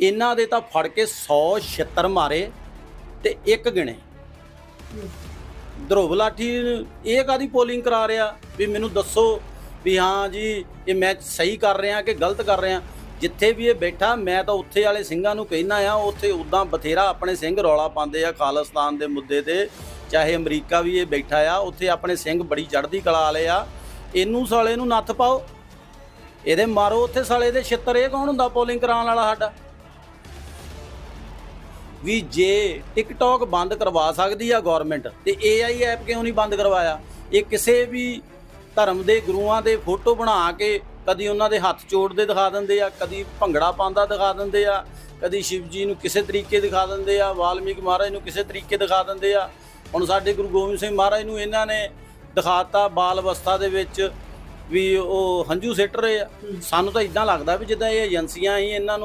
ਇਹਨਾਂ ਦੇ ਤਾਂ ਫੜ ਕੇ 100 ਛਿੱਤਰ ਮਾਰੇ ਤੇ ਇੱਕ ਗਿਣੇ। ਧਰੁਵ ਲਾਠੀ ਇਹ ਕਾਦੀ ਪੋਲਿੰਗ ਕਰਾ ਰਿਹਾ? ਵੀ ਮੈਨੂੰ ਦੱਸੋ ਵੀ ਹਾਂ ਜੀ, ਇਹ ਮੈਂ ਸਹੀ ਕਰ ਰਿਹਾ ਕਿ ਗਲਤ ਕਰ ਰਿਹਾ? ਜਿੱਥੇ ਵੀ ਇਹ ਬੈਠਾ, ਮੈਂ ਤਾਂ ਉੱਥੇ ਵਾਲੇ ਸਿੰਘਾਂ ਨੂੰ ਕਹਿਣਾ ਆ ਉੱਥੇ ਉਦਾਂ ਬਥੇਰਾ ਆਪਣੇ ਸਿੰਘ ਰੌਲਾ ਪਾਉਂਦੇ ਆ ਖਾਲਿਸਤਾਨ ਦੇ ਮੁੱਦੇ ਤੇ। ਚਾਹੇ ਅਮਰੀਕਾ ਵੀ ਇਹ ਬੈਠਾ ਆ, ਉੱਥੇ ਆਪਣੇ ਸਿੰਘ ਬੜੀ ਚੜ੍ਹਦੀ ਕਲਾ ਵਾਲੇ ਆ। ਇਹਨੂੰ ਸਾਲੇ ਨੂੰ ਨੱਥ ਪਾਓ। ਇਹਦੇ ਮਾਰੋ ਉੱਥੇ ਸਾਲੇ ਦੇ ਛਿੱਤਰ, ਇਹ ਕੌਣ ਹੁੰਦਾ ਪੋਲਿੰਗ ਕਰਾਉਣ ਵਾਲਾ ਸਾਡਾ? ਵੀ ਜੇ ਟਿਕਟੌਕ ਬੰਦ ਕਰਵਾ ਸਕਦੀ ਆ ਗਵਰਨਮੈਂਟ ਤੇ AI ਐਪ ਕਿਉਂ ਨਹੀਂ ਬੰਦ ਕਰਵਾਇਆ? ਇਹ ਕਿਸੇ ਵੀ ਧਰਮ ਦੇ ਗੁਰੂਆਂ ਦੇ ਫੋਟੋ ਬਣਾ ਕੇ ਕਦੀ ਉਹਨਾਂ ਦੇ ਹੱਥ ਜੋੜਦੇ ਦਿਖਾ ਦਿੰਦੇ ਆ ਕਦੀ ਭੰਗੜਾ ਪਾਉਂਦਾ ਦਿਖਾ ਦਿੰਦੇ ਆ ਕਦੀ ਸ਼ਿਵ ਜੀ ਨੂੰ ਕਿਸੇ ਤਰੀਕੇ ਦਿਖਾ ਦਿੰਦੇ ਆ ਵਾਲਮੀਕ ਮਹਾਰਾਜ ਨੂੰ ਕਿਸੇ ਤਰੀਕੇ ਦਿਖਾ ਦਿੰਦੇ ਆ। ਹੁਣ ਸਾਡੇ ਗੁਰੂ ਗੋਬਿੰਦ ਸਿੰਘ ਮਹਾਰਾਜ ਨੂੰ ਇਹਨਾਂ ਨੇ ਦਿਖਾਤਾ ਬਾਲ ਅਵਸਥਾ ਦੇ ਵਿੱਚ ਵੀ ਉਹ ਹੰਝੂ ਸਿੱਟ ਰਹੇ ਆ। ਸਾਨੂੰ ਤਾਂ ਇਦਾਂ ਲੱਗਦਾ ਵੀ ਜਿੱਦਾਂ ਇਹ ਏਜੰਸੀਆਂ ਹੀ ਇਹਨਾਂ ਨੂੰ